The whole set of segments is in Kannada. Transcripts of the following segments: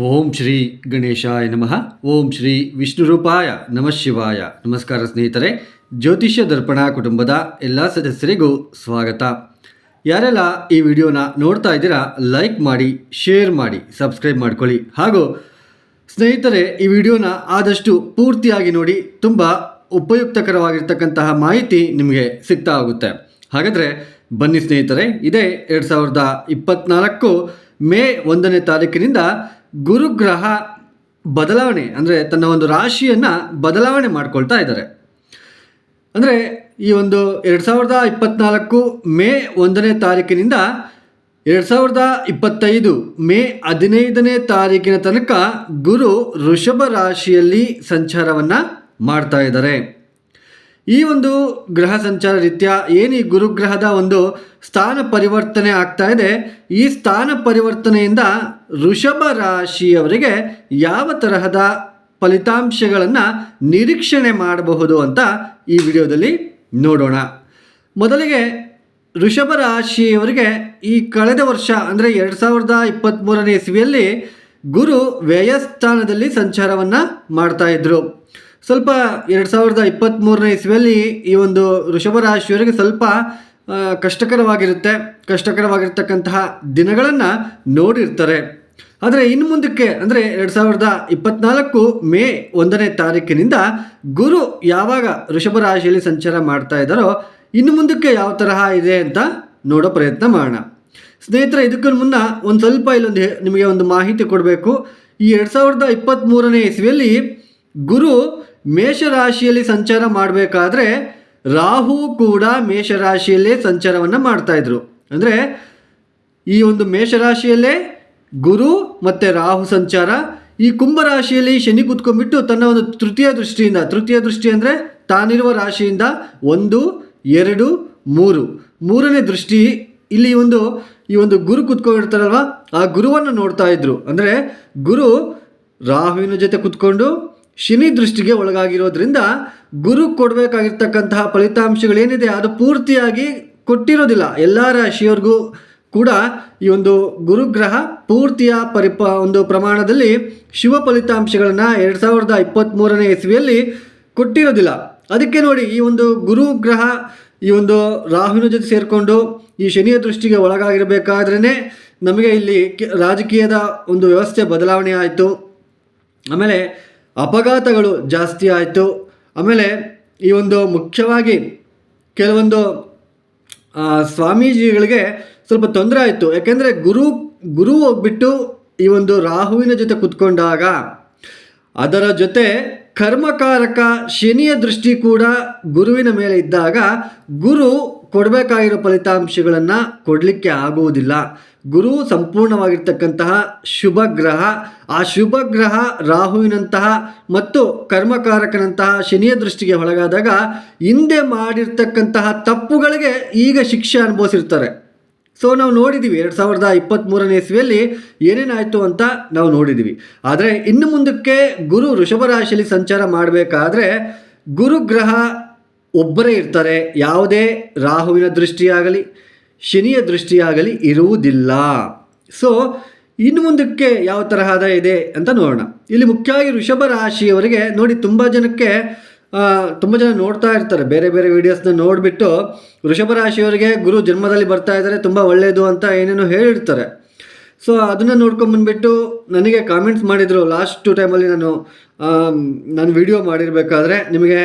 ಓಂ ಶ್ರೀ ಗಣೇಶಾಯ ನಮಃ. ಓಂ ಶ್ರೀ ವಿಷ್ಣುರೂಪಾಯ ನಮಃ ಶಿವಾಯ. ನಮಸ್ಕಾರ ಸ್ನೇಹಿತರೆ, ಜ್ಯೋತಿಷ್ಯ ದರ್ಪಣ ಕುಟುಂಬದ ಎಲ್ಲ ಸದಸ್ಯರಿಗೂ ಸ್ವಾಗತ. ಯಾರೆಲ್ಲ ಈ ವಿಡಿಯೋನ ನೋಡ್ತಾ ಇದ್ದೀರಾ, ಲೈಕ್ ಮಾಡಿ, ಶೇರ್ ಮಾಡಿ, ಸಬ್ಸ್ಕ್ರೈಬ್ ಮಾಡ್ಕೊಳ್ಳಿ. ಹಾಗೂ ಸ್ನೇಹಿತರೆ, ಈ ವಿಡಿಯೋನ ಆದಷ್ಟು ಪೂರ್ತಿಯಾಗಿ ನೋಡಿ, ತುಂಬ ಉಪಯುಕ್ತಕರವಾಗಿರ್ತಕ್ಕಂತಹ ಮಾಹಿತಿ ನಿಮಗೆ ಸಿಗ್ತಾ ಹೋಗುತ್ತೆ. ಹಾಗಾದರೆ ಬನ್ನಿ ಸ್ನೇಹಿತರೆ, ಇದೇ ಎರಡು ಸಾವಿರದ ಇಪ್ಪತ್ನಾಲ್ಕು ಮೇ ಒಂದನೇ ತಾರೀಕಿನಿಂದ ಗುರುಗ್ರಹ ಬದಲಾವಣೆ, ಅಂದರೆ ತನ್ನ ಒಂದು ರಾಶಿಯನ್ನು ಬದಲಾವಣೆ ಮಾಡ್ಕೊಳ್ತಾ ಇದ್ದಾರೆ. ಅಂದರೆ ಈ ಒಂದು ಎರಡು ಸಾವಿರದ ಇಪ್ಪತ್ನಾಲ್ಕು ಮೇ ಒಂದನೇ ತಾರೀಕಿನಿಂದ ಎರಡು ಸಾವಿರದ ಇಪ್ಪತ್ತೈದು ಮೇ ಹದಿನೈದನೇ ತಾರೀಕಿನ ತನಕ ಗುರು ವೃಷಭ ರಾಶಿಯಲ್ಲಿ ಸಂಚಾರವನ್ನು ಮಾಡ್ತಾ ಇದ್ದಾರೆ. ಈ ಒಂದು ಗ್ರಹ ಸಂಚಾರ ರೀತಿಯ ಏನು ಈ ಗುರುಗ್ರಹದ ಒಂದು ಸ್ಥಾನ ಪರಿವರ್ತನೆ ಆಗ್ತಾ ಇದೆ, ಈ ಸ್ಥಾನ ಪರಿವರ್ತನೆಯಿಂದ ಋಷಭ ರಾಶಿಯವರಿಗೆ ಯಾವ ತರಹದ ಫಲಿತಾಂಶಗಳನ್ನು ನಿರೀಕ್ಷಣೆ ಮಾಡಬಹುದು ಅಂತ ಈ ವಿಡಿಯೋದಲ್ಲಿ ನೋಡೋಣ. ಮೊದಲಿಗೆ ಋಷಭ ರಾಶಿಯವರಿಗೆ ಈ ಕಳೆದ ವರ್ಷ, ಅಂದರೆ ಎರಡು ಸಾವಿರದ ಇಪ್ಪತ್ತ್ಮೂರನೇ ಇಸ್ವಿಯಲ್ಲಿ ಗುರು ವ್ಯಯಸ್ಥಾನದಲ್ಲಿ ಸಂಚಾರವನ್ನು ಮಾಡ್ತಾ ಇದ್ರು. ಸ್ವಲ್ಪ ಎರಡು ಸಾವಿರದ ಇಪ್ಪತ್ತ್ಮೂರನೇ ಇಸ್ವಿಯಲ್ಲಿ ಈ ಒಂದು ವೃಷಭ ರಾಶಿಯವರಿಗೆ ಸ್ವಲ್ಪ ಕಷ್ಟಕರವಾಗಿರುತ್ತೆ. ಕಷ್ಟಕರವಾಗಿರ್ತಕ್ಕಂತಹ ದಿನಗಳನ್ನು ನೋಡಿರ್ತಾರೆ. ಆದರೆ ಇನ್ನು ಮುಂದಕ್ಕೆ, ಅಂದರೆ ಎರಡು ಸಾವಿರದ ಇಪ್ಪತ್ನಾಲ್ಕು ಮೇ ಒಂದನೇ ತಾರೀಕಿನಿಂದ ಗುರು ಯಾವಾಗ ವೃಷಭ ರಾಶಿಯಲ್ಲಿ ಸಂಚಾರ ಮಾಡ್ತಾ ಇದ್ದಾರೋ, ಇನ್ನು ಮುಂದಕ್ಕೆ ಯಾವ ತರಹ ಇದೆ ಅಂತ ನೋಡೋ ಪ್ರಯತ್ನ ಮಾಡೋಣ. ಸ್ನೇಹಿತರೆ, ಇದಕ್ಕೂ ಮುನ್ನ ಒಂದು ಸ್ವಲ್ಪ ಇಲ್ಲೊಂದು ನಿಮಗೆ ಒಂದು ಮಾಹಿತಿ ಕೊಡಬೇಕು. ಈ ಎರಡು ಸಾವಿರದ ಇಪ್ಪತ್ತ್ಮೂರನೇ ಇಸ್ವಿಯಲ್ಲಿ ಗುರು ಮೇಷರಾಶಿಯಲ್ಲಿ ಸಂಚಾರ ಮಾಡಬೇಕಾದ್ರೆ ರಾಹು ಕೂಡ ಮೇಷರಾಶಿಯಲ್ಲೇ ಸಂಚಾರವನ್ನು ಮಾಡ್ತಾ ಇದ್ರು. ಅಂದರೆ ಈ ಒಂದು ಮೇಷರಾಶಿಯಲ್ಲೇ ಗುರು ಮತ್ತು ರಾಹು ಸಂಚಾರ, ಈ ಕುಂಭರಾಶಿಯಲ್ಲಿ ಶನಿ ಕೂತ್ಕೊಂಡ್ಬಿಟ್ಟು ತನ್ನ ಒಂದು ತೃತೀಯ ದೃಷ್ಟಿಯಿಂದ, ತೃತೀಯ ದೃಷ್ಟಿ ಅಂದರೆ ತಾನಿರುವ ರಾಶಿಯಿಂದ ಒಂದು, ಎರಡು, ಮೂರು. ಮೂರನೇ ದೃಷ್ಟಿ ಇಲ್ಲಿ ಒಂದು, ಈ ಒಂದು ಗುರು ಕುತ್ಕೊಂಡಿರ್ತಾರಲ್ವ, ಆ ಗುರುವನ್ನು ನೋಡ್ತಾ ಇದ್ರು. ಅಂದರೆ ಗುರು ರಾಹುವಿನ ಜೊತೆ ಕುತ್ಕೊಂಡು ಶನಿ ದೃಷ್ಟಿಗೆ ಒಳಗಾಗಿರೋದ್ರಿಂದ ಗುರು ಕೊಡಬೇಕಾಗಿರ್ತಕ್ಕಂತಹ ಫಲಿತಾಂಶಗಳೇನಿದೆ ಅದು ಪೂರ್ತಿಯಾಗಿ ಕೊಟ್ಟಿರೋದಿಲ್ಲ. ಎಲ್ಲ ರಾಶಿಯವ್ರಿಗೂ ಕೂಡ ಈ ಒಂದು ಗುರುಗ್ರಹ ಪೂರ್ತಿಯ ಪರಿಪ ಒಂದು ಪ್ರಮಾಣದಲ್ಲಿ ಶಿವ ಫಲಿತಾಂಶಗಳನ್ನು ಎರಡು ಸಾವಿರದ ಇಪ್ಪತ್ತ್ಮೂರನೇ ಇಸ್ವಿಯಲ್ಲಿ ಕೊಟ್ಟಿರೋದಿಲ್ಲ. ಅದಕ್ಕೆ ನೋಡಿ ಈ ಒಂದು ಗುರುಗ್ರಹ ಈ ಒಂದು ರಾಹುವಿನ ಜೊತೆ ಸೇರಿಕೊಂಡು ಈ ಶನಿಯ ದೃಷ್ಟಿಗೆ ಒಳಗಾಗಿರಬೇಕಾದ್ರೇ ನಮಗೆ ಇಲ್ಲಿ ರಾಜಕೀಯದ ಒಂದು ವ್ಯವಸ್ಥೆ ಬದಲಾವಣೆ ಆಯಿತು. ಆಮೇಲೆ ಅಪಘಾತಗಳು ಜಾಸ್ತಿ ಆಯಿತು. ಆಮೇಲೆ ಈ ಒಂದು ಮುಖ್ಯವಾಗಿ ಕೆಲವೊಂದು ಸ್ವಾಮೀಜಿಗಳಿಗೆ ಸ್ವಲ್ಪ ತೊಂದರೆ ಆಯಿತು. ಯಾಕೆಂದರೆ ಗುರು ಗುರು ಹೋಗ್ಬಿಟ್ಟು ಈ ಒಂದು ರಾಹುವಿನ ಜೊತೆ ಕುತ್ಕೊಂಡಾಗ ಅದರ ಜೊತೆ ಕರ್ಮಕಾರಕ ಶನಿಯ ದೃಷ್ಟಿ ಕೂಡ ಗುರುವಿನ ಮೇಲೆ ಇದ್ದಾಗ ಗುರು ಕೊಡಬೇಕಾಗಿರೋ ಫಲಿತಾಂಶಗಳನ್ನು ಕೊಡಲಿಕ್ಕೆ ಆಗುವುದಿಲ್ಲ. ಗುರು ಸಂಪೂರ್ಣವಾಗಿರ್ತಕ್ಕಂತಹ ಶುಭ ಗ್ರಹ, ಆ ಶುಭ ಗ್ರಹ ರಾಹುವಿನಂತಹ ಮತ್ತು ಕರ್ಮಕಾರಕನಂತಹ ಶನಿಯ ದೃಷ್ಟಿಗೆ ಒಳಗಾದಾಗ ಹಿಂದೆ ಮಾಡಿರ್ತಕ್ಕಂತಹ ತಪ್ಪುಗಳಿಗೆ ಈಗ ಶಿಕ್ಷೆ ಅನುಭವಿಸಿರ್ತಾರೆ. ಸೊ ನಾವು ನೋಡಿದ್ದೀವಿ ಎರಡು ಸಾವಿರದ ಇಪ್ಪತ್ತ್ಮೂರನೇ ಇಸ್ವಿಯಲ್ಲಿ ಏನೇನಾಯಿತು ಅಂತ ನಾವು ನೋಡಿದ್ದೀವಿ ಆದರೆ ಇನ್ನು ಮುಂದಕ್ಕೆ ಗುರು ವೃಷಭ ರಾಶಿಯಲ್ಲಿ ಸಂಚಾರ ಮಾಡಬೇಕಾದ್ರೆ ಗುರುಗ್ರಹ ಒಬ್ಬರೇ ಇರ್ತಾರೆ, ಯಾವುದೇ ರಾಹುವಿನ ದೃಷ್ಟಿಯಾಗಲಿ, ಶನಿಯ ದೃಷ್ಟಿಯಾಗಲಿ ಇರುವುದಿಲ್ಲ. ಸೊ ಇನ್ನು ಮುಂದಕ್ಕೆ ಯಾವ ತರಹದ ಇದೆ ಅಂತ ನೋಡೋಣ. ಇಲ್ಲಿ ಮುಖ್ಯವಾಗಿ ಋಷಭ ರಾಶಿಯವರಿಗೆ ನೋಡಿ ತುಂಬ ಜನಕ್ಕೆ ತುಂಬ ಜನ ನೋಡ್ತಾ ಇರ್ತಾರೆ. ಬೇರೆ ಬೇರೆ ವೀಡಿಯೋಸ್ನ ನೋಡಿಬಿಟ್ಟು ವೃಷಭ ರಾಶಿಯವರಿಗೆ ಗುರು ಜನ್ಮದಲ್ಲಿ ಬರ್ತಾ ಇದ್ದಾರೆ, ತುಂಬ ಒಳ್ಳೆಯದು ಅಂತ ಏನೇನೋ ಹೇಳಿರ್ತಾರೆ. ಸೊ ಅದನ್ನು ನೋಡ್ಕೊಂಡ್ಬಂದ್ಬಿಟ್ಟು ನನಗೆ ಕಾಮೆಂಟ್ಸ್ ಮಾಡಿದರು. ಲಾಸ್ಟು ಟೈಮಲ್ಲಿ ನಾನು ನಾನು ವಿಡಿಯೋ ಮಾಡಿರಬೇಕಾದ್ರೆ ನಿಮಗೆ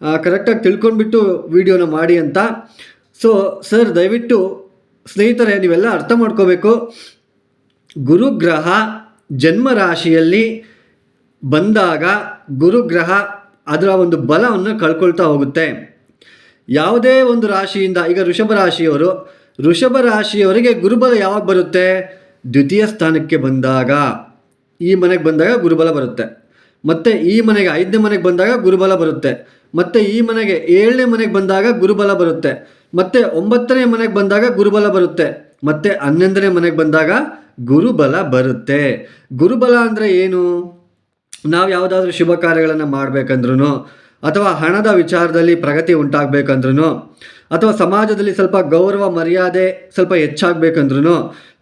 ಕರೆಕ್ಟಾಗಿ ತಿಳ್ಕೊಂಡ್ಬಿಟ್ಟು ವೀಡಿಯೋನ ಮಾಡಿ ಅಂತ. ಸೊ ಸರ್ ದಯವಿಟ್ಟು ಸ್ನೇಹಿತರೆ, ನೀವೆಲ್ಲ ಅರ್ಥ ಮಾಡ್ಕೋಬೇಕು. ಗುರುಗ್ರಹ ಜನ್ಮ ರಾಶಿಯಲ್ಲಿ ಬಂದಾಗ ಗುರುಗ್ರಹ ಅದರ ಒಂದು ಬಲವನ್ನು ಕಳ್ಕೊಳ್ತಾ ಹೋಗುತ್ತೆ. ಯಾವುದೇ ಒಂದು ರಾಶಿಯಿಂದ, ಈಗ ಋಷಭ ರಾಶಿಯವರು, ಋಷಭ ರಾಶಿಯವರಿಗೆ ಗುರುಬಲ ಯಾವಾಗ ಬರುತ್ತೆ? ದ್ವಿತೀಯ ಸ್ಥಾನಕ್ಕೆ ಬಂದಾಗ. ಈ ಮನೆಗೆ ಬಂದಾಗ ಗುರುಬಲ ಬರುತ್ತೆ. ಮತ್ತು ಈ ಮನೆಗೆ, ಐದನೇ ಮನೆಗೆ ಬಂದಾಗ ಗುರುಬಲ ಬರುತ್ತೆ. ಮತ್ತು ಈ ಮನೆಗೆ ಏಳನೇ ಮನೆಗೆ ಬಂದಾಗ ಗುರುಬಲ ಬರುತ್ತೆ. ಮತ್ತು ಒಂಬತ್ತನೇ ಮನೆಗೆ ಬಂದಾಗ ಗುರುಬಲ ಬರುತ್ತೆ. ಮತ್ತು ಹನ್ನೊಂದನೇ ಮನೆಗೆ ಬಂದಾಗ ಗುರುಬಲ ಬರುತ್ತೆ. ಗುರುಬಲ ಅಂದರೆ ಏನು? ನಾವು ಯಾವುದಾದ್ರೂ ಶುಭ ಕಾರ್ಯಗಳನ್ನು ಮಾಡಬೇಕಂದ್ರೂ ಅಥವಾ ಹಣದ ವಿಚಾರದಲ್ಲಿ ಪ್ರಗತಿ ಉಂಟಾಗಬೇಕಂದ್ರೂ ಅಥವಾ ಸಮಾಜದಲ್ಲಿ ಸ್ವಲ್ಪ ಗೌರವ, ಮರ್ಯಾದೆ ಸ್ವಲ್ಪ ಹೆಚ್ಚಾಗಬೇಕಂದ್ರೂ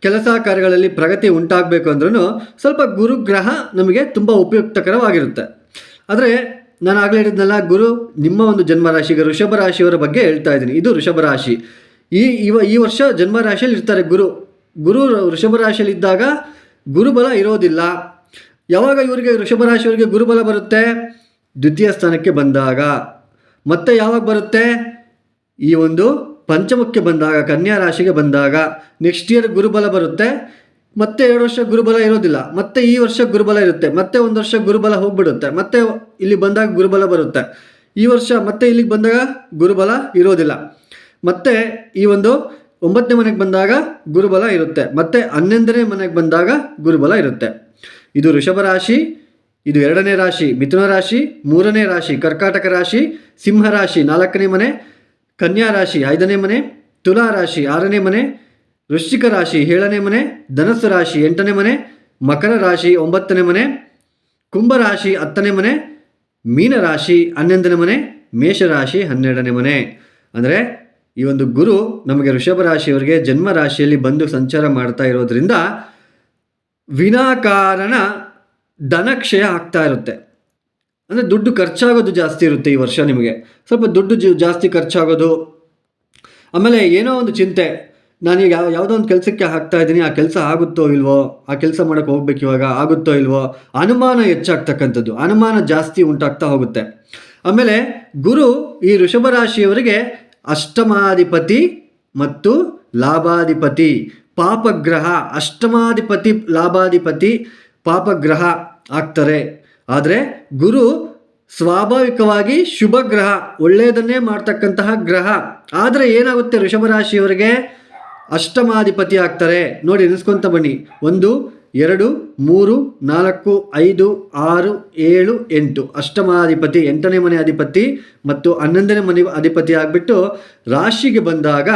ಕೆಲಸ ಕಾರ್ಯಗಳಲ್ಲಿ ಪ್ರಗತಿ ಉಂಟಾಗಬೇಕು ಅಂದ್ರೂ ಸ್ವಲ್ಪ ಗುರುಗ್ರಹ ನಮಗೆ ತುಂಬ ಉಪಯುಕ್ತಕರವಾಗಿರುತ್ತೆ. ಆದರೆ ನಾನು ಆಗಲೇ ಹೇಳಿದ್ನಲ್ಲ, ಗುರು, ನಿಮ್ಮ ಒಂದು ಜನ್ಮರಾಶಿಗೆ ಋಷಭ ರಾಶಿಯವರ ಬಗ್ಗೆ ಹೇಳ್ತಾ ಇದ್ದೀನಿ. ಇದು ಋಷಭ ರಾಶಿ. ಈ, ಇವ, ಈ ವರ್ಷ ಜನ್ಮ ರಾಶಿಯಲ್ಲಿ ಇರ್ತಾರೆ ಗುರು. ಗುರು ಋಷಭ ರಾಶಿಯಲ್ಲಿ ಇದ್ದಾಗ ಗುರುಬಲ ಇರೋದಿಲ್ಲ. ಯಾವಾಗ ಇವರಿಗೆ ಋಷಭ ರಾಶಿಯವರಿಗೆ ಗುರುಬಲ ಬರುತ್ತೆ? ದ್ವಿತೀಯ ಸ್ಥಾನಕ್ಕೆ ಬಂದಾಗ. ಮತ್ತೆ ಯಾವಾಗ ಬರುತ್ತೆ? ಈ ಒಂದು ಪಂಚಮಕ್ಕೆ ಬಂದಾಗ, ಕನ್ಯಾ ರಾಶಿಗೆ ಬಂದಾಗ. ನೆಕ್ಸ್ಟ್ ಇಯರ್ ಗುರುಬಲ ಬರುತ್ತೆ. ಮತ್ತೆ ಎರಡು ವರ್ಷ ಗುರುಬಲ ಇರೋದಿಲ್ಲ, ಮತ್ತೆ ಈ ವರ್ಷ ಗುರುಬಲ ಇರುತ್ತೆ, ಮತ್ತೆ ಒಂದು ವರ್ಷ ಗುರುಬಲ ಹೋಗ್ಬಿಡುತ್ತೆ, ಮತ್ತೆ ಇಲ್ಲಿ ಬಂದಾಗ ಗುರುಬಲ ಬರುತ್ತೆ. ಈ ವರ್ಷ ಮತ್ತೆ ಇಲ್ಲಿಗೆ ಬಂದಾಗ ಗುರುಬಲ ಇರೋದಿಲ್ಲ. ಮತ್ತೆ ಈ ಒಂದು ಒಂಬತ್ತನೇ ಮನೆಗೆ ಬಂದಾಗ ಗುರುಬಲ ಇರುತ್ತೆ, ಮತ್ತೆ ಹನ್ನೊಂದನೇ ಮನೆಗೆ ಬಂದಾಗ ಗುರುಬಲ ಇರುತ್ತೆ. ಇದು ಋಷಭ ರಾಶಿ, ಇದು ಎರಡನೇ ರಾಶಿ, ಮಿಥುನ ರಾಶಿ, ಮೂರನೇ ರಾಶಿ, ಕರ್ಕಾಟಕ ರಾಶಿ, ಸಿಂಹ ರಾಶಿ, ನಾಲ್ಕನೇ ಮನೆ, ಕನ್ಯಾ ರಾಶಿ, ಐದನೇ ಮನೆ, ತುಲಾ ರಾಶಿ, ಆರನೇ ಮನೆ ವೃಶ್ಚಿಕ ರಾಶಿ ಏಳನೇ ಮನೆ, ಧನಸ್ಸು ರಾಶಿ ಎಂಟನೇ ಮನೆ, ಮಕರ ರಾಶಿ ಒಂಬತ್ತನೇ ಮನೆ, ಕುಂಭ ರಾಶಿ ಹತ್ತನೇ ಮನೆ, ಮೀನ ರಾಶಿ ಹನ್ನೊಂದನೇ ಮನೆ ಮೇಷರಾಶಿ ಹನ್ನೆರಡನೇ ಮನೆ. ಅಂದರೆ ಈ ಒಂದು ಗುರು ನಮಗೆ ಋಷಭ ರಾಶಿಯವರಿಗೆ ಜನ್ಮ ರಾಶಿಯಲ್ಲಿ ಬಂದು ಸಂಚಾರ ಮಾಡ್ತಾ ಇರೋದ್ರಿಂದ ವಿನಾಕಾರಣ ಧನಕ್ಷಯ ಆಗ್ತಾ ಇರುತ್ತೆ. ಅಂದರೆ ದುಡ್ಡು ಖರ್ಚಾಗೋದು ಜಾಸ್ತಿ ಇರುತ್ತೆ ಈ ವರ್ಷ ನಿಮಗೆ. ಸ್ವಲ್ಪ ದುಡ್ಡು ಜಾಸ್ತಿ ಖರ್ಚಾಗೋದು. ಆಮೇಲೆ ಏನೋ ಒಂದು ಚಿಂತೆ. ನಾನೀಗ ಯಾವ ಯಾವುದೋ ಒಂದು ಕೆಲಸಕ್ಕೆ ಹಾಕ್ತಾ ಇದ್ದೀನಿ, ಆ ಕೆಲಸ ಆಗುತ್ತೋ ಇಲ್ವೋ, ಆ ಕೆಲಸ ಮಾಡೋಕ್ಕೆ ಹೋಗ್ಬೇಕು ಇವಾಗ, ಆಗುತ್ತೋ ಇಲ್ವೋ, ಅನುಮಾನ ಹೆಚ್ಚಾಗ್ತಕ್ಕಂಥದ್ದು, ಅನುಮಾನ ಜಾಸ್ತಿ ಉಂಟಾಗ್ತಾ ಹೋಗುತ್ತೆ. ಆಮೇಲೆ ಗುರು ಈ ಋಷಭ ರಾಶಿಯವರಿಗೆ ಅಷ್ಟಮಾಧಿಪತಿ ಮತ್ತು ಲಾಭಾಧಿಪತಿ, ಪಾಪಗ್ರಹ, ಅಷ್ಟಮಾಧಿಪತಿ, ಲಾಭಾಧಿಪತಿ, ಪಾಪಗ್ರಹ ಆಗ್ತಾರೆ. ಆದರೆ ಗುರು ಸ್ವಾಭಾವಿಕವಾಗಿ ಶುಭ ಗ್ರಹ, ಒಳ್ಳೆಯದನ್ನೇ ಮಾಡ್ತಕ್ಕಂತಹ ಗ್ರಹ. ಆದರೆ ಏನಾಗುತ್ತೆ ವೃಷಭ ರಾಶಿಯವರಿಗೆ? ಅಷ್ಟಮಾಧಿಪತಿ ಆಗ್ತಾರೆ. ನೋಡಿ, ಎನಿಸ್ಕೊಂತ ಬನ್ನಿ. ಒಂದು, ಎರಡು, ಮೂರು, ನಾಲ್ಕು, ಐದು, ಆರು, ಏಳು, ಎಂಟು. ಅಷ್ಟಮಾಧಿಪತಿ, ಎಂಟನೇ ಮನೆ ಅಧಿಪತಿ ಮತ್ತು ಹನ್ನೊಂದನೇ ಮನೆ ಅಧಿಪತಿ ಆಗಿಬಿಟ್ಟು ರಾಶಿಗೆ ಬಂದಾಗ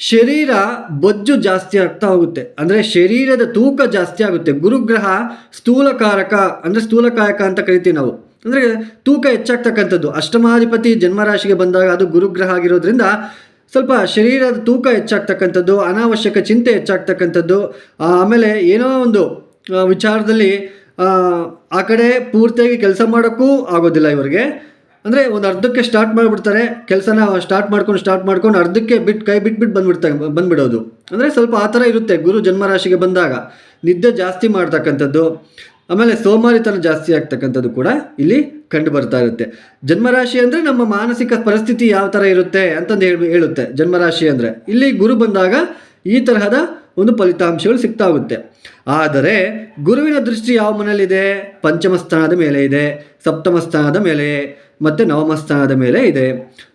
ಶರೀರ ಬೊಜ್ಜು ಜಾಸ್ತಿ ಆಗ್ತಾ ಹೋಗುತ್ತೆ. ಅಂದರೆ ಶರೀರದ ತೂಕ ಜಾಸ್ತಿ ಆಗುತ್ತೆ. ಗುರುಗ್ರಹ ಸ್ಥೂಲಕಾರಕ, ಅಂದರೆ ಸ್ಥೂಲಕಾರಕ ಅಂತ ಕರಿತೀವಿ ನಾವು. ಅಂದರೆ ತೂಕ ಹೆಚ್ಚಾಗ್ತಕ್ಕಂಥದ್ದು. ಅಷ್ಟಮಾಧಿಪತಿ ಜನ್ಮರಾಶಿಗೆ ಬಂದಾಗ ಅದು ಗುರುಗ್ರಹ ಆಗಿರೋದ್ರಿಂದ ಸ್ವಲ್ಪ ಶರೀರದ ತೂಕ ಹೆಚ್ಚಾಗ್ತಕ್ಕಂಥದ್ದು ಅನಾವಶ್ಯಕ ಚಿಂತೆ ಹೆಚ್ಚಾಗ್ತಕ್ಕಂಥದ್ದು ಆಮೇಲೆ ಏನೋ ಒಂದು ವಿಚಾರದಲ್ಲಿ ಆ, ಕಡೆ ಪೂರ್ತಿಯಾಗಿ ಕೆಲಸ ಮಾಡೋಕ್ಕೂ ಆಗೋದಿಲ್ಲ ಇವರಿಗೆ. ಅಂದರೆ ಒಂದು ಅರ್ಧಕ್ಕೆ ಸ್ಟಾರ್ಟ್ ಮಾಡಿಬಿಡ್ತಾರೆ ಕೆಲಸನ ಸ್ಟಾರ್ಟ್ ಮಾಡ್ಕೊಂಡು ಸ್ಟಾರ್ಟ್ ಮಾಡ್ಕೊಂಡು ಅರ್ಧಕ್ಕೆ ಬಿಟ್ಟು ಕೈ ಬಿಟ್ಟು ಬಿಟ್ಟು ಬಂದ್ಬಿಡ್ತಾ ಬಂದ್ಬಿಡೋದು. ಅಂದರೆ ಸ್ವಲ್ಪ ಆ ಥರ ಇರುತ್ತೆ ಗುರು ಜನ್ಮರಾಶಿಗೆ ಬಂದಾಗ. ನಿದ್ದೆ ಜಾಸ್ತಿ ಮಾಡ್ತಕ್ಕಂಥದ್ದು ಆಮೇಲೆ ಸೋಮಾರಿತನ ಜಾಸ್ತಿ ಆಗ್ತಕ್ಕಂಥದ್ದು ಕೂಡ ಇಲ್ಲಿ ಕಂಡು ಬರ್ತಾ ಇರುತ್ತೆ. ಜನ್ಮರಾಶಿ ಅಂದರೆ ನಮ್ಮ ಮಾನಸಿಕ ಪರಿಸ್ಥಿತಿ ಯಾವ ಥರ ಇರುತ್ತೆ ಅಂತಂದು ಹೇಳಿ ಹೇಳುತ್ತೆ. ಜನ್ಮರಾಶಿ ಅಂದರೆ ಇಲ್ಲಿ ಗುರು ಬಂದಾಗ ಈ ತರಹದ ಒಂದು ಫಲಿತಾಂಶಗಳು ಸಿಗ್ತಾಗುತ್ತೆ ಆದರೆ ಗುರುವಿನ ದೃಷ್ಟಿ ಯಾವ ಮನೆಯಲ್ಲಿದೆ? ಪಂಚಮ ಸ್ಥಾನದ ಮೇಲೆ ಇದೆ, ಸಪ್ತಮ ಸ್ಥಾನದ ಮೇಲೆ, ಮತ್ತು ನವಮ ಸ್ಥಾನದ ಮೇಲೆ ಇದೆ.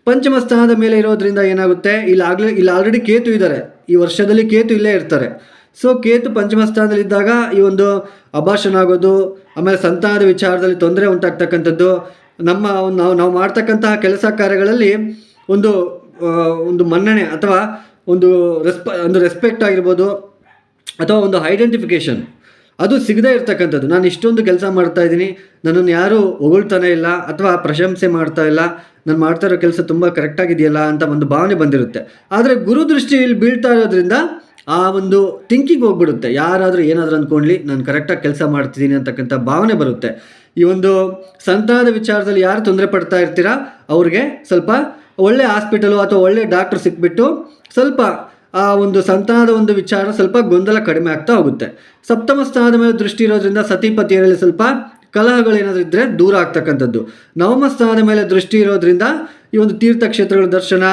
ಪಂಚಮ ಸ್ಥಾನದ ಮೇಲೆ ಇರೋದ್ರಿಂದ ಏನಾಗುತ್ತೆ? ಇಲ್ಲಿ ಆಗಲೇ, ಇಲ್ಲಿ ಆಲ್ರೆಡಿ ಕೇತು ಇದ್ದಾರೆ. ಈ ವರ್ಷದಲ್ಲಿ ಕೇತು ಇಲ್ಲೇ ಇರ್ತಾರೆ. ಸೊ ಕೇತು ಪಂಚಮ ಸ್ಥಾನದಲ್ಲಿದ್ದಾಗ ಈ ಒಂದು ಅಭಾಷಣ ಆಗೋದು ಆಮೇಲೆ ಸಂತಾನದ ವಿಚಾರದಲ್ಲಿ ತೊಂದರೆ ಉಂಟಾಗ್ತಕ್ಕಂಥದ್ದು, ನಮ್ಮ ನಾವು ನಾವು ಮಾಡ್ತಕ್ಕಂತಹ ಕೆಲಸ ಕಾರ್ಯಗಳಲ್ಲಿ ಒಂದು ಒಂದು ಮನ್ನಣೆ ಅಥವಾ ಒಂದು ರೆಸ್ಪ ಒಂದು ರೆಸ್ಪೆಕ್ಟ್ ಆಗಿರ್ಬೋದು ಅಥವಾ ಒಂದು ಐಡೆಂಟಿಫಿಕೇಷನ್ ಅದು ಸಿಗದೇ ಇರ್ತಕ್ಕಂಥದ್ದು. ನಾನು ಇಷ್ಟೊಂದು ಕೆಲಸ ಮಾಡ್ತಾ ಇದ್ದೀನಿ, ನನ್ನನ್ನು ಯಾರೂ ಹೊಗಳ್ತಾನೆ ಇಲ್ಲ ಅಥವಾ ಪ್ರಶಂಸೆ ಮಾಡ್ತಾ ಇಲ್ಲ, ನಾನು ಮಾಡ್ತಾ ಇರೋ ಕೆಲಸ ತುಂಬ ಕರೆಕ್ಟಾಗಿದೆಯಲ್ಲ ಅಂತ ಒಂದು ಭಾವನೆ ಬಂದಿರುತ್ತೆ. ಆದರೆ ಗುರು ದೃಷ್ಟಿ ಇಲ್ಲಿ ಬೀಳ್ತಾ ಇರೋದ್ರಿಂದ ಆ ಒಂದು ಥಿಂಕಿಂಗ್ ಹೋಗ್ಬಿಡುತ್ತೆ. ಯಾರಾದರೂ ಏನಾದರೂ ಅಂದ್ಕೊಳ್ಳಿ ನಾನು ಕರೆಕ್ಟಾಗಿ ಕೆಲಸ ಮಾಡ್ತಿದ್ದೀನಿ ಅಂತಕ್ಕಂಥ ಭಾವನೆ ಬರುತ್ತೆ. ಈ ಒಂದು ಸಂತಾನದ ವಿಚಾರದಲ್ಲಿ ಯಾರು ತೊಂದರೆ ಪಡ್ತಾ ಇರ್ತೀರಾ? ಅವ್ರಿಗೆ ಸ್ವಲ್ಪ ಒಳ್ಳೆ ಹಾಸ್ಪಿಟಲು ಅಥವಾ ಒಳ್ಳೆ ಡಾಕ್ಟ್ರ್ ಸಿಕ್ಬಿಟ್ಟು ಸ್ವಲ್ಪ ಆ ಒಂದು ಸಂತಾನದ ಒಂದು ವಿಚಾರ ಸ್ವಲ್ಪ ಗೊಂದಲ ಕಡಿಮೆ ಆಗ್ತಾ ಹೋಗುತ್ತೆ. ಸಪ್ತಮ ಸ್ಥಾನದ ಮೇಲೆ ದೃಷ್ಟಿ ಇರೋದ್ರಿಂದ ಸತಿಪತಿಯರಲ್ಲಿ ಸ್ವಲ್ಪ ಕಲಹಗಳೇನಾದರೂ ಇದ್ದರೆ ದೂರ ಆಗ್ತಕ್ಕಂಥದ್ದು. ನವಮ ಸ್ಥಾನದ ಮೇಲೆ ದೃಷ್ಟಿ ಇರೋದ್ರಿಂದ ಈ ಒಂದು ತೀರ್ಥಕ್ಷೇತ್ರಗಳ ದರ್ಶನ,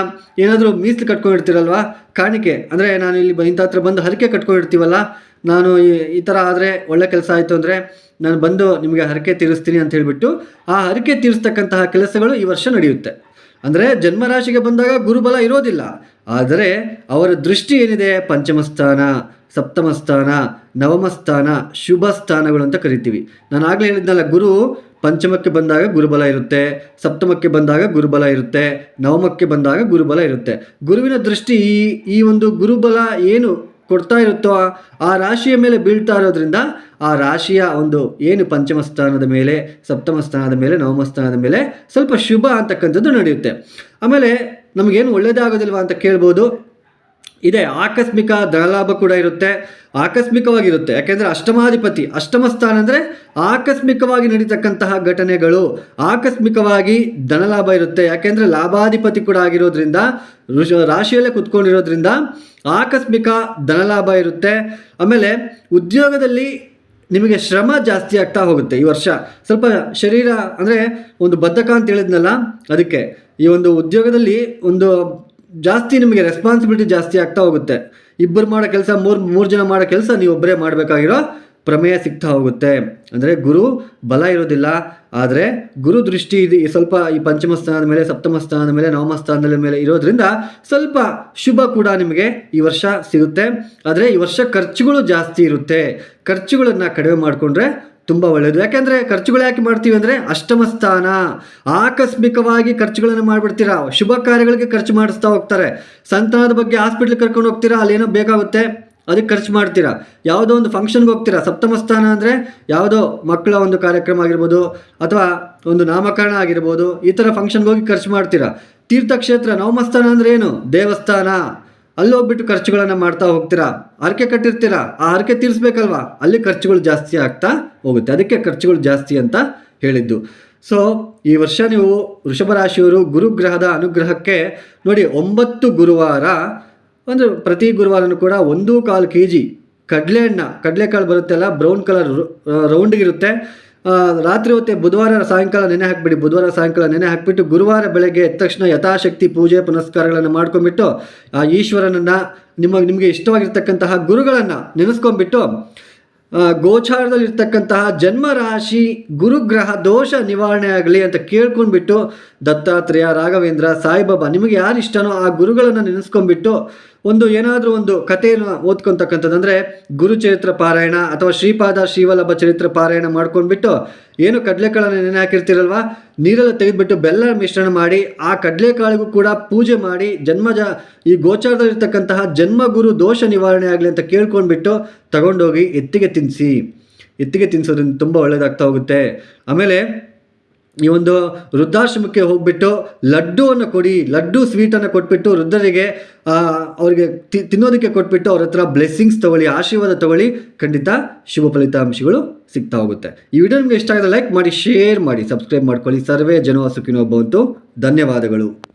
ಏನಾದರೂ ಮೀಸಲು ಕಟ್ಕೊಂಡಿರ್ತೀರಲ್ವ? ಕಾಣಿಕೆ. ಅಂದರೆ ನಾನು ಇಲ್ಲಿ ಇಂಥ ಹತ್ರ ಬಂದು ಹರಕೆ ಕಟ್ಕೊಂಡಿರ್ತೀವಲ್ಲ, ನಾನು ಈ ಥರ ಆದರೆ ಒಳ್ಳೆ ಕೆಲಸ ಆಯಿತು ಅಂದರೆ ನಾನು ಬಂದು ನಿಮಗೆ ಹರಕೆ ತೀರಿಸ್ತೀನಿ ಅಂತ ಹೇಳಿಬಿಟ್ಟು ಆ ಹರಕೆ ತೀರಿಸ್ತಕ್ಕಂತಹ ಕೆಲಸಗಳು ಈ ವರ್ಷ ನಡೆಯುತ್ತೆ. ಅಂದರೆ ಜನ್ಮರಾಶಿಗೆ ಬಂದಾಗ ಗುರುಬಲ ಇರೋದಿಲ್ಲ. ಆದರೆ ಅವರ ದೃಷ್ಟಿ ಏನಿದೆ? ಪಂಚಮ ಸ್ಥಾನ ನವಮಸ್ಥಾನ ಸ್ಥಾನ, ನವಮ ಸ್ಥಾನ, ಶುಭ ಸ್ಥಾನಗಳು ಅಂತ ಕರಿತೀವಿ. ನಾನು ಆಗಲೇ ಹೇಳಿದ್ನಲ್ಲ, ಗುರು ಪಂಚಮಕ್ಕೆ ಬಂದಾಗ ಗುರುಬಲ ಇರುತ್ತೆ, ಸಪ್ತಮಕ್ಕೆ ಬಂದಾಗ ಗುರುಬಲ ಇರುತ್ತೆ, ನವಮಕ್ಕೆ ಬಂದಾಗ ಗುರುಬಲ ಇರುತ್ತೆ. ಗುರುವಿನ ದೃಷ್ಟಿ ಈ ಈ ಒಂದು ಗುರುಬಲ ಏನು ಕೊಡ್ತಾ ಇರುತ್ತೋ ಆ ರಾಶಿಯ ಮೇಲೆ ಬೀಳ್ತಾ ಇರೋದ್ರಿಂದ ಆ ರಾಶಿಯ ಒಂದು ಏನು ಪಂಚಮ ಸ್ಥಾನದ ಮೇಲೆ, ಸಪ್ತಮ ಸ್ಥಾನದ ಮೇಲೆ, ನವಮ ಸ್ಥಾನದ ಮೇಲೆ ಸ್ವಲ್ಪ ಶುಭ ಅಂತಕ್ಕಂಥದ್ದು ನಡೆಯುತ್ತೆ. ಆಮೇಲೆ ನಮಗೇನು ಒಳ್ಳೇದೇ ಆಗೋದಿಲ್ವಾ ಅಂತ ಕೇಳ್ಬೋದು? ಇದೆ, ಆಕಸ್ಮಿಕ ಧನಲಾಭ ಕೂಡ ಇರುತ್ತೆ. ಆಕಸ್ಮಿಕವಾಗಿರುತ್ತೆ. ಯಾಕೆಂದರೆ ಅಷ್ಟಮಾಧಿಪತಿ, ಅಷ್ಟಮ ಸ್ಥಾನ ಅಂದರೆ ಆಕಸ್ಮಿಕವಾಗಿ ನಡೀತಕ್ಕಂತಹ ಘಟನೆಗಳು. ಆಕಸ್ಮಿಕವಾಗಿ ಧನಲಾಭ ಇರುತ್ತೆ. ಯಾಕೆಂದರೆ ಲಾಭಾಧಿಪತಿ ಕೂಡ ಆಗಿರೋದ್ರಿಂದ ರಾಶಿಯಲ್ಲೇ ಕುತ್ಕೊಂಡಿರೋದ್ರಿಂದ ಆಕಸ್ಮಿಕ ಧನಲಾಭ ಇರುತ್ತೆ. ಆಮೇಲೆ ಉದ್ಯೋಗದಲ್ಲಿ ನಿಮಗೆ ಶ್ರಮ ಜಾಸ್ತಿ ಆಗ್ತಾ ಹೋಗುತ್ತೆ ಈ ವರ್ಷ. ಸ್ವಲ್ಪ ಶರೀರ ಅಂದರೆ ಒಂದು ಬದ್ಧಕ ಅಂತ ಹೇಳಿದ್ನಲ್ಲ, ಅದಕ್ಕೆ. ಈ ಒಂದು ಉದ್ಯೋಗದಲ್ಲಿ ಒಂದು ಜಾಸ್ತಿ ನಿಮಗೆ ರೆಸ್ಪಾನ್ಸಿಬಿಲಿಟಿ ಜಾಸ್ತಿ ಆಗ್ತಾ ಹೋಗುತ್ತೆ. ಇಬ್ಬರು ಮಾಡೋ ಕೆಲಸ, ಮೂರು ಮೂರು ಜನ ಮಾಡೋ ಕೆಲಸ ನೀವು ಒಬ್ಬರೇ ಮಾಡಬೇಕಾಗಿರೋ ಪ್ರಮೇಯ ಸಿಗ್ತಾ ಹೋಗುತ್ತೆ. ಅಂದರೆ ಗುರು ಬಲ ಇರೋದಿಲ್ಲ. ಆದರೆ ಗುರು ದೃಷ್ಟಿ ಇದು ಸ್ವಲ್ಪ ಈ ಪಂಚಮ ಸ್ಥಾನದ ಮೇಲೆ, ಸಪ್ತಮ ಸ್ಥಾನದ ಮೇಲೆ, ನವಮ ಸ್ಥಾನದ ಮೇಲೆ ಇರೋದ್ರಿಂದ ಸ್ವಲ್ಪ ಶುಭ ಕೂಡ ನಿಮಗೆ ಈ ವರ್ಷ ಸಿಗುತ್ತೆ. ಆದರೆ ಈ ವರ್ಷ ಖರ್ಚುಗಳು ಜಾಸ್ತಿ ಇರುತ್ತೆ. ಖರ್ಚುಗಳನ್ನು ಕಡಿಮೆ ಮಾಡಿಕೊಂಡ್ರೆ ತುಂಬ ಒಳ್ಳೆಯದು ಯಾಕೆಂದರೆ ಖರ್ಚುಗಳು ಯಾಕೆ ಮಾಡ್ತೀವಿ ಅಂದರೆ ಅಷ್ಟಮ ಸ್ಥಾನ, ಆಕಸ್ಮಿಕವಾಗಿ ಖರ್ಚುಗಳನ್ನು ಮಾಡಿಬಿಡ್ತೀರಾ. ಶುಭ ಕಾರ್ಯಗಳಿಗೆ ಖರ್ಚು ಮಾಡಿಸ್ತಾ ಹೋಗ್ತಾರೆ. ಸಂತಾನದ ಬಗ್ಗೆ ಹಾಸ್ಪಿಟ್ಲಿಗೆ ಕರ್ಕೊಂಡು ಹೋಗ್ತೀರಾ, ಅಲ್ಲೇನೋ ಬೇಕಾಗುತ್ತೆ, ಅದಕ್ಕೆ ಖರ್ಚು ಮಾಡ್ತೀರಾ. ಯಾವುದೋ ಒಂದು ಫಂಕ್ಷನ್ಗೆ ಹೋಗ್ತೀರಾ. ಸಪ್ತಮ ಸ್ಥಾನ ಅಂದರೆ ಯಾವುದೋ ಮಕ್ಕಳ ಒಂದು ಕಾರ್ಯಕ್ರಮ ಆಗಿರ್ಬೋದು, ಅಥವಾ ಒಂದು ನಾಮಕರಣ ಆಗಿರ್ಬೋದು, ಈ ಥರ ಫಂಕ್ಷನ್ಗೆ ಹೋಗಿ ಖರ್ಚು ಮಾಡ್ತೀರಾ. ತೀರ್ಥಕ್ಷೇತ್ರ ನವಮಸ್ಥಾನ ಅಂದರೆ ಏನು? ದೇವಸ್ಥಾನ. ಅಲ್ಲಿ ಹೋಗ್ಬಿಟ್ಟು ಖರ್ಚುಗಳನ್ನು ಮಾಡ್ತಾ ಹೋಗ್ತೀರಾ? ಹರಕೆ ಕಟ್ಟಿರ್ತೀರಾ? ಆ ಹರಕೆ ತೀರಿಸ್ಬೇಕಲ್ವಾ? ಅಲ್ಲಿ ಖರ್ಚುಗಳು ಜಾಸ್ತಿ ಆಗ್ತಾ ಹೋಗುತ್ತೆ. ಅದಕ್ಕೆ ಖರ್ಚುಗಳು ಜಾಸ್ತಿ ಅಂತ ಹೇಳಿದ್ದು. ಸೊ ಈ ವರ್ಷ ನೀವು ವೃಷಭ ರಾಶಿಯವರು ಗುರುಗ್ರಹದ ಅನುಗ್ರಹಕ್ಕೆ ನೋಡಿ, ಒಂಬತ್ತು ಗುರುವಾರ, ಅಂದರೆ ಪ್ರತಿ ಗುರುವಾರನೂ ಕೂಡ ಒಂದು ಕಾಲು ಕೆ ಜಿ ಕಡಲೆಹಣ್ಣ, ಕಡಲೆಕಾಳು ಬರುತ್ತಲ್ಲ ಬ್ರೌನ್ ಕಲರ್ ರೌಂಡ್ಗಿರುತ್ತೆ ರಾತ್ರಿ ಹೊತ್ತೆ ಬುಧವಾರ ಸಾಯಂಕಾಲ ನೆನೆ ಹಾಕ್ಬಿಡಿ. ಬುಧವಾರ ಸಾಯಂಕಾಲ ನೆನೆ ಹಾಕ್ಬಿಟ್ಟು ಗುರುವಾರ ಬೆಳಗ್ಗೆ ಎದ್ದ ತಕ್ಷಣ ಯಥಾಶಕ್ತಿ ಪೂಜೆ ಪುನಸ್ಕಾರಗಳನ್ನು ಮಾಡ್ಕೊಂಡ್ಬಿಟ್ಟು ಆ ಈಶ್ವರನನ್ನು ನಿಮ್ಮ, ನಿಮಗೆ ಇಷ್ಟವಾಗಿರ್ತಕ್ಕಂತಹ ಗುರುಗಳನ್ನು ನೆನೆಸ್ಕೊಂಡ್ಬಿಟ್ಟು ಗೋಚಾರದಲ್ಲಿರ್ತಕ್ಕಂತಹ ಜನ್ಮ ರಾಶಿ ಗುರುಗ್ರಹ, ದೋಷ ನಿವಾರಣೆ ಆಗಲಿ ಅಂತ ಕೇಳ್ಕೊಂಡ್ಬಿಟ್ಟು ದತ್ತಾತ್ರೇಯ ರಾಘವೇಂದ್ರ ಸಾಯಿಬಾಬಾ ನಿಮಗೆ ಯಾರು ಇಷ್ಟನೋ ಆ ಗುರುಗಳನ್ನು ನೆನೆಸ್ಕೊಂಡ್ಬಿಟ್ಟು ಒಂದು ಏನಾದರೂ ಒಂದು ಕಥೆಯನ್ನು ಓದ್ಕೊತಕ್ಕಂಥದ್ದು ಅಂದರೆ ಗುರುಚರಿತ್ರ ಪಾರಾಯಣ ಅಥವಾ ಶ್ರೀಪಾದ ಶ್ರೀವಲ್ಲಭ ಚರಿತ್ರ ಪಾರಾಯಣ ಮಾಡ್ಕೊಂಡ್ಬಿಟ್ಟು ಏನು ಕಡಲೆಕಾಳನ್ನು ನೆನೆ ಹಾಕಿರ್ತೀರಲ್ವ? ನೀರೆಲ್ಲ ತೆಗೆದುಬಿಟ್ಟು ಬೆಲ್ಲ ಮಿಶ್ರಣ ಮಾಡಿ, ಆ ಕಡಲೆಕಾಳಿಗೂ ಕೂಡ ಪೂಜೆ ಮಾಡಿ ಜನ್ಮಜ ಈ ಗೋಚಾರದಲ್ಲಿರ್ತಕ್ಕಂತಹ ಜನ್ಮಗುರು ದೋಷ ನಿವಾರಣೆ ಆಗಲಿ ಅಂತ ಕೇಳ್ಕೊಂಡ್ಬಿಟ್ಟು ತಗೊಂಡೋಗಿ ಎತ್ತಿಗೆ ತಿನ್ನಿಸಿ ಎತ್ತಿಗೆ ತಿನ್ನಿಸೋದ್ರಿಂದ ತುಂಬ ಒಳ್ಳೆಯದಾಗ್ತಾ ಹೋಗುತ್ತೆ. ಆಮೇಲೆ ಈ ಒಂದು ವೃದ್ಧಾಶ್ರಮಕ್ಕೆ ಹೋಗ್ಬಿಟ್ಟು ಲಡ್ಡುವನ್ನು ಕೊಡಿ, ಲಡ್ಡು ಸ್ವೀಟನ್ನು ಕೊಟ್ಬಿಟ್ಟು ವೃದ್ಧರಿಗೆ ಅವರಿಗೆ ತಿನ್ನೋದಕ್ಕೆ ಕೊಟ್ಬಿಟ್ಟು ಅವ್ರ ಹತ್ರ ಬ್ಲೆಸ್ಸಿಂಗ್ಸ್ ತಗೊಳ್ಳಿ, ಆಶೀರ್ವಾದ ತಗೊಳ್ಳಿ, ಖಂಡಿತ ಶುಭ ಫಲಿತಾಂಶಗಳು ಸಿಗ್ತಾ ಹೋಗುತ್ತೆ. ಈ ವಿಡಿಯೋ ನಿಮಗೆ ಇಷ್ಟ ಆಗಿದೆ ಲೈಕ್ ಮಾಡಿ ಶೇರ್ ಮಾಡಿ ಸಬ್ಸ್ಕ್ರೈಬ್ ಮಾಡ್ಕೊಳ್ಳಿ. ಸರ್ವೇ ಜನೋ ಸುಖಿನೋ ಭವಂತು ಧನ್ಯವಾದಗಳು.